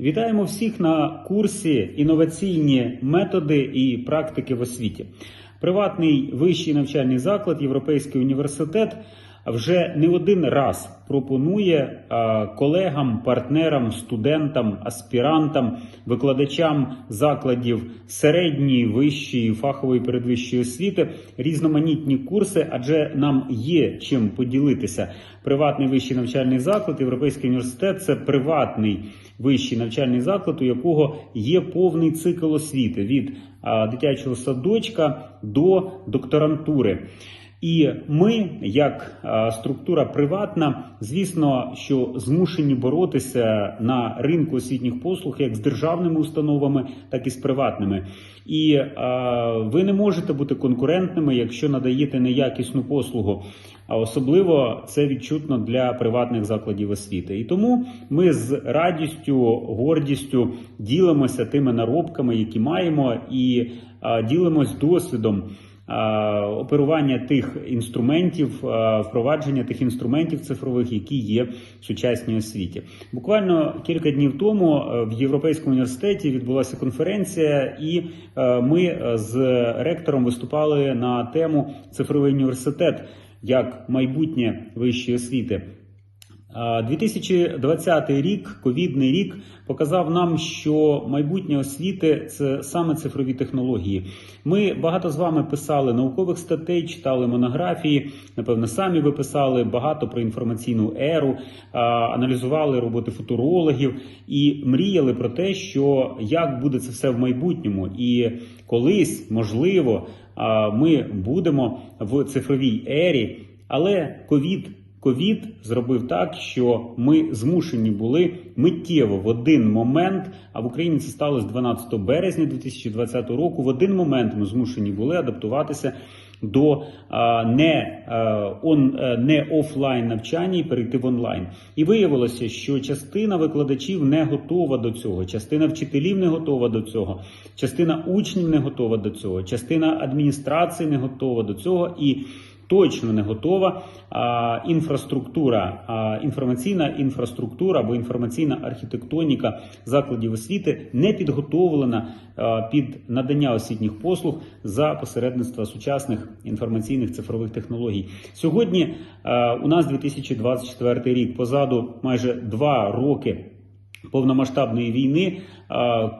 Вітаємо всіх на курсі інноваційні методи і практики в освіті. Приватний вищий навчальний заклад, Європейський університет вже не один раз пропонує колегам, партнерам, студентам, аспірантам, викладачам закладів середньої, вищої, фахової передвищої освіти різноманітні курси, адже нам є чим поділитися. Приватний вищий навчальний заклад, Європейський університет це приватний вищий навчальний заклад, у якого є повний цикл освіти від дитячого садочка до докторантури. І ми, як структура приватна, звісно, що змушені боротися на ринку освітніх послуг як з державними установами, так і з приватними. І а, ви не можете бути конкурентними, якщо надаєте неякісну послугу. А особливо це відчутно для приватних закладів освіти. І тому ми з радістю, гордістю ділимося тими наробками, які маємо, і а, ділимось досвідом оперування тих інструментів, впровадження тих інструментів цифрових, які є в сучасній освіті. Буквально кілька днів тому е, в Європейському університеті відбулася конференція, і е, ми е, з ректором виступали на тему цифровий університет як майбутнє вищої освіти. А, 2020 рік, ковідний рік, показав нам, що майбутнє освіти це саме цифрові технології. Ми багато з вами писали наукових статей, читали монографії. Напевно, самі ви писали багато про інформаційну еру, аналізували роботи футурологів і мріяли про те, що як буде це все в майбутньому, і колись можливо ми будемо в цифровій ері, але ковід. Ковід зробив так, що ми змушені були миттєво в один момент. А в Україні це сталося 12 березня 2020 року. В один момент ми змушені були адаптуватися до а, не, а, он, а, не офлайн навчання і перейти в онлайн. І виявилося, що частина викладачів не готова до цього, частина вчителів не готова до цього, частина учнів не готова до цього, частина адміністрації не готова до цього і. Точно не готова інфраструктура, інформаційна інфраструктура або інформаційна архітектоніка закладів освіти не підготовлена під надання освітніх послуг за посередництва сучасних інформаційних цифрових технологій. Сьогодні у нас 2024 рік позаду майже два роки. Повномасштабної війни,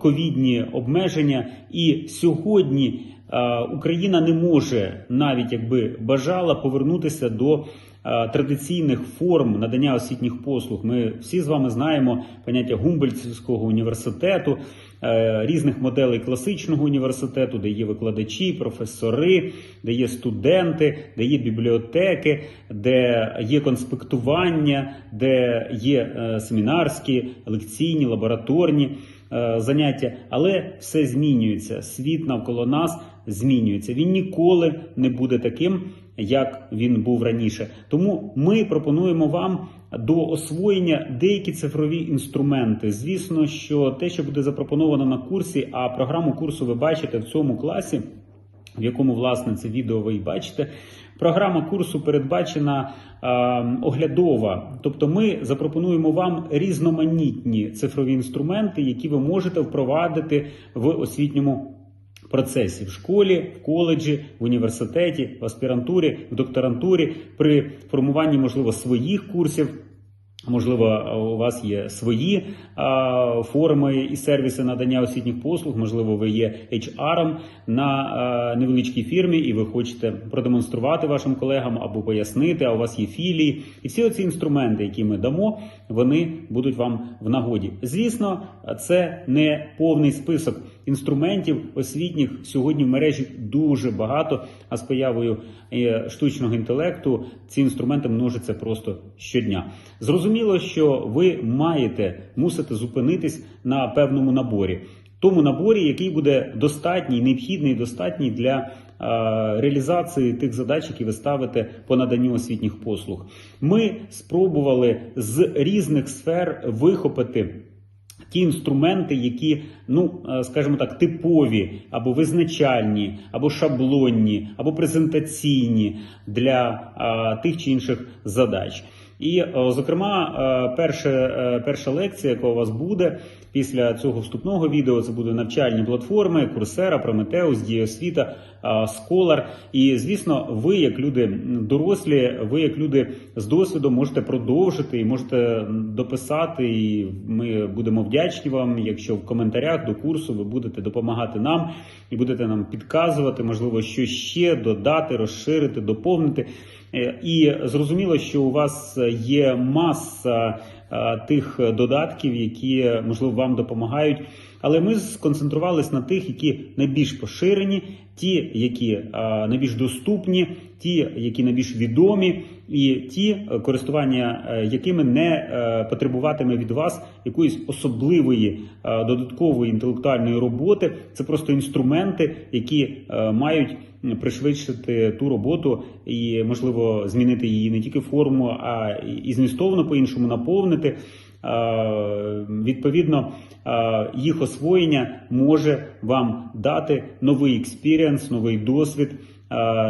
ковідні обмеження, і сьогодні Україна не може, навіть якби бажала повернутися до традиційних форм надання освітніх послуг. Ми всі з вами знаємо поняття Гумбольцівського університету, е, різних моделей класичного університету, де є викладачі, професори, де є студенти, де є бібліотеки, де є конспектування, де є е, семінарські, лекційні, лабораторні е, заняття, але все змінюється. Світ навколо нас змінюється. Він ніколи не буде таким, як він був раніше. Тому ми пропонуємо вам до освоєння деякі цифрові інструменти. Звісно, що те, що буде запропоновано на курсі, а програму курсу ви бачите в цьому класі. В якому власне це відео ви і бачите, програма курсу передбачена е, оглядова. Тобто, ми запропонуємо вам різноманітні цифрові інструменти, які ви можете впровадити в освітньому процесі в школі, в коледжі, в університеті, в аспірантурі, в докторантурі при формуванні, можливо, своїх курсів. Можливо, у вас є свої а, форми і сервіси надання освітніх послуг. Можливо, ви є HR на а, невеличкій фірмі, і ви хочете продемонструвати вашим колегам або пояснити, а у вас є філії. І всі оці інструменти, які ми дамо, вони будуть вам в нагоді. Звісно, це не повний список інструментів освітніх сьогодні в мережі дуже багато. А з появою е, штучного інтелекту ці інструменти множаться просто щодня. Зрозуміло, що ви маєте мусите зупинитись на певному наборі. Тому наборі, який буде достатній, необхідний, достатній для е, реалізації тих задач, які ви ставите по наданню освітніх послуг. Ми спробували з різних сфер вихопити. Ті інструменти, які, ну е, скажімо так, типові або визначальні, або шаблонні, або презентаційні для а, тих чи інших задач. І, е, зокрема, е, перша, е, перша лекція, яка у вас буде після цього вступного відео, це будуть навчальні платформи, Курсера, Прометеус, Дієосвіта, Scholar. І, звісно, ви, як люди дорослі, ви, як люди з досвідом, можете продовжити і можете дописати. І ми будемо вдячні вам, якщо в коментарях до курсу ви будете допомагати нам і будете нам підказувати, можливо, що ще додати, розширити, доповнити. Е, І зрозуміло, що у вас є маса е, тих додатків, які можливо вам допомагають. Але ми сконцентрувалися на тих, які найбільш поширені, ті, які е, найбільш доступні, ті, які найбільш відомі, і ті, е, користування е, якими не е, потребуватиме від вас якоїсь особливої додаткової інтелектуальної роботи. Це просто інструменти, які мають пришвидшити ту роботу і, можливо, змінити її не тільки форму, а і змістовно по-іншому наповнити. Відповідно, їх освоєння може вам дати новий експіріенс, новий досвід,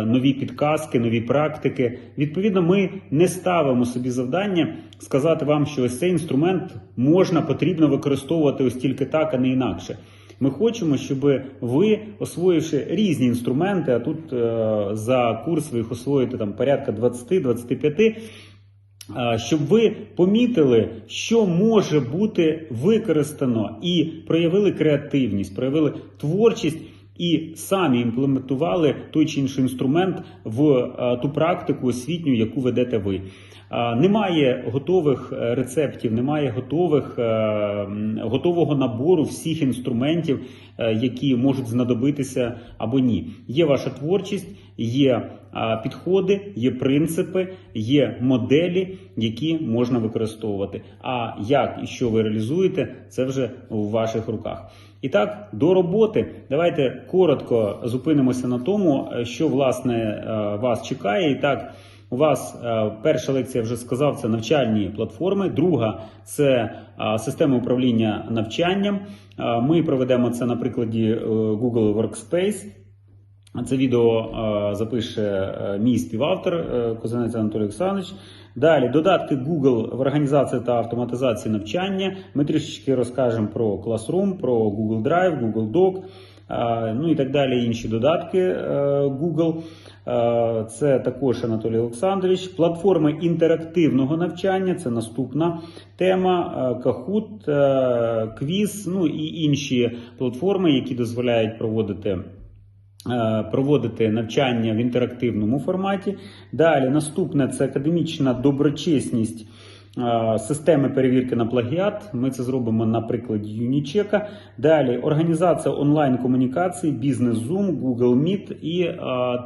нові підказки, нові практики. Відповідно, ми не ставимо собі завдання сказати вам, що ось цей інструмент можна, потрібно використовувати ось тільки так, а не інакше. Ми хочемо, щоб ви, освоївши різні інструменти, а тут е, за курс ви їх освоїте там порядка 20-25, а, щоб ви помітили, що може бути використано, і проявили креативність, проявили творчість. І самі імплементували той чи інший інструмент в ту практику освітню, яку ведете ви. Немає готових е, рецептів, немає готових е, готового набору всіх інструментів, е, які можуть знадобитися або ні. Є ваша творчість, є підходи, є принципи, є моделі, які можна використовувати. А як і що ви реалізуєте, це вже в ваших руках. І так, до роботи. Давайте коротко зупинимося на тому, е, що власне е, вас чекає. І так, у вас е, перша лекція вже сказав, це навчальні платформи. Друга це система управління навчанням. Ми проведемо це на прикладі Google Workspace. Це відео запише мій співавтор Козанець Анатолій Олександрович. Далі додатки Google в організації та автоматизації навчання. Ми трішечки розкажемо про Classroom, про Google Drive, Google Doc, е, ну і так далі. Інші додатки е, Google. Е, Це також Анатолій Олександрович. Платформи інтерактивного навчання це наступна тема. Е, Kahoot, е, квіз, ну і інші платформи, які дозволяють проводити. Е, Проводити навчання в інтерактивному форматі. Далі наступне це академічна доброчесність системи перевірки на плагіат. Ми це зробимо на прикладі Юнічека. Далі організація онлайн-комунікацій, бізнес Zoom, Google Meet і е,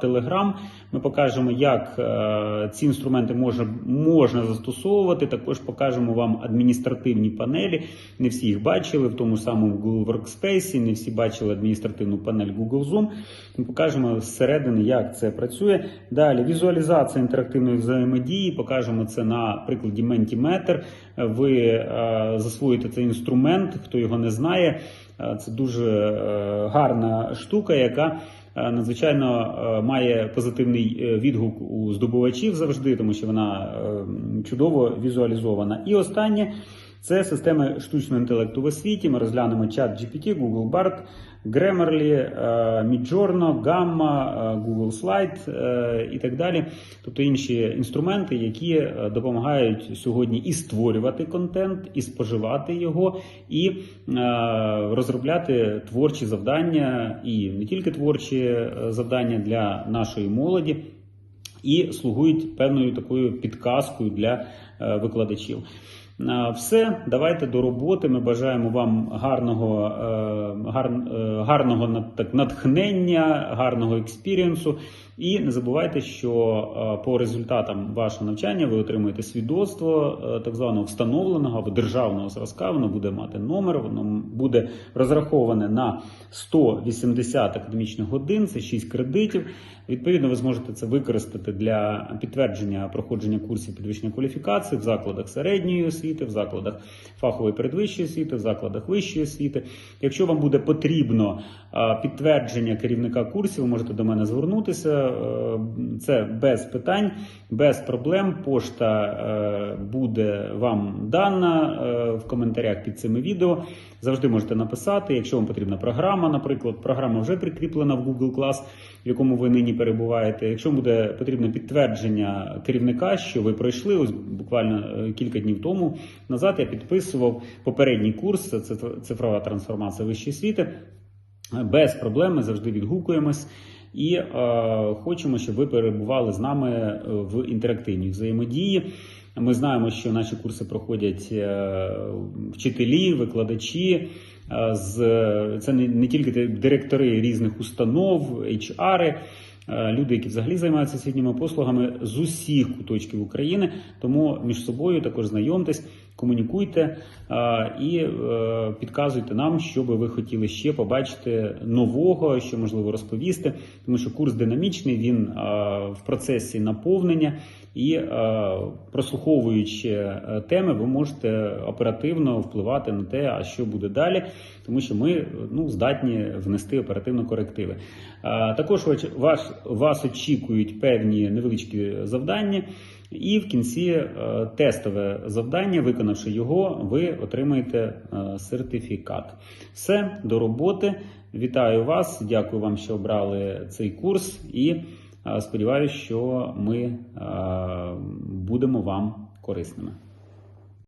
Telegram. Ми покажемо, як е, ці інструменти можна, можна застосовувати. Також покажемо вам адміністративні панелі. Не всі їх бачили в тому самому Google Workspace, не всі бачили адміністративну панель Google Zoom. Ми покажемо зсередини, як це працює. Далі візуалізація інтерактивної взаємодії. Покажемо це на прикладі Mentimeter. Ви е, засвоїте цей інструмент, хто його не знає. Е, Це дуже е, гарна штука, яка надзвичайно має позитивний відгук у здобувачів завжди, тому що вона чудово візуалізована. І останнє. Це системи штучного інтелекту в освіті. Ми розглянемо чат GPT, Google Bard, Grammarly, е, Midjourney, Gamma, е, Google Slide е, і так далі. Тобто інші інструменти, які допомагають сьогодні і створювати контент, і споживати його, і розробляти творчі завдання, і не тільки творчі завдання для нашої молоді. І слугують певною такою підказкою для викладачів. Все, давайте до роботи. Ми бажаємо вам гарного, е, гар, е, гарного так, натхнення, гарного експірієнсу. І не забувайте, що е, по результатам вашого навчання ви отримуєте свідоцтво так званого встановленого або державного зразка. Воно буде мати номер, воно буде розраховане на 180 академічних годин, це 6 кредитів. Відповідно, ви зможете це використати для підтвердження проходження курсів підвищення кваліфікації в закладах середньої освіти, в закладах фахової передвищої освіти, в закладах вищої освіти. Якщо вам буде потрібно підтвердження керівника курсів, ви можете до мене звернутися. Е, Це без питань, без проблем. Пошта е, буде вам дана е, в коментарях під цими відео. Завжди можете написати. Якщо вам потрібна програма, наприклад, програма вже прикріплена в Google Class, в якому ви нині перебуваєте. Якщо буде потрібно підтвердження керівника, що ви пройшли, ось буквально е, кілька днів тому назад я підписував попередній курс це цифрова трансформація вищої освіти. Без проблем ми завжди відгукуємось і е, хочемо, щоб ви перебували з нами е, в інтерактивній взаємодії. Ми знаємо, що наші курси проходять е, вчителі, викладачі. З це не, не тільки директори різних установ, HR, е, люди, які взагалі займаються освітніми послугами з усіх куточків України. Тому між собою також знайомтесь, комунікуйте е, і е, підказуйте нам, що би ви хотіли ще побачити нового, що можливо розповісти, тому що курс динамічний, він е, в процесі наповнення. І прослуховуючи теми, ви можете оперативно впливати на те, а що буде далі, тому що ми ну, здатні внести оперативно корективи. Також вас, вас очікують певні невеличкі завдання, і в кінці е, тестове завдання, виконавши його, ви отримаєте е, сертифікат. Все до роботи. Вітаю вас, дякую вам, що обрали цей курс, і е, сподіваюся, що ми будемо вам корисними.